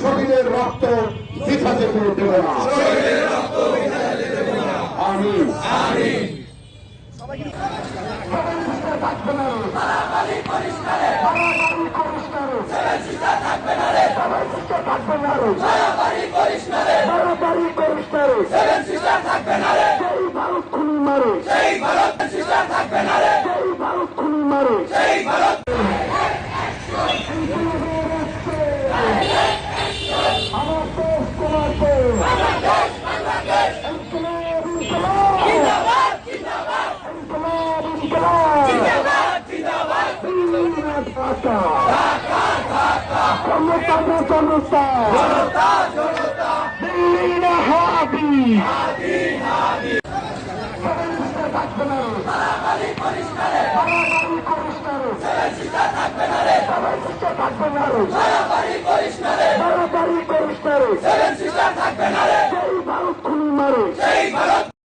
শরীরের রক্ত বৃথা যেতে দেব না আমি সবাই থাকবে থাকবে না রে। মারামারি করিস না রে। সেই ভারত খুনি মারে সেই ভারত খুনি মারে ইনকলাব। ইনকলাব, ইনকলাব। দিল্লি না ঢাকা জনতা জনতা দিল্লি না হাবি সবাই সিস্টার থাকবে না। মারামারি করিস না রে। মারামারি করিস না ভারত খুনি মারে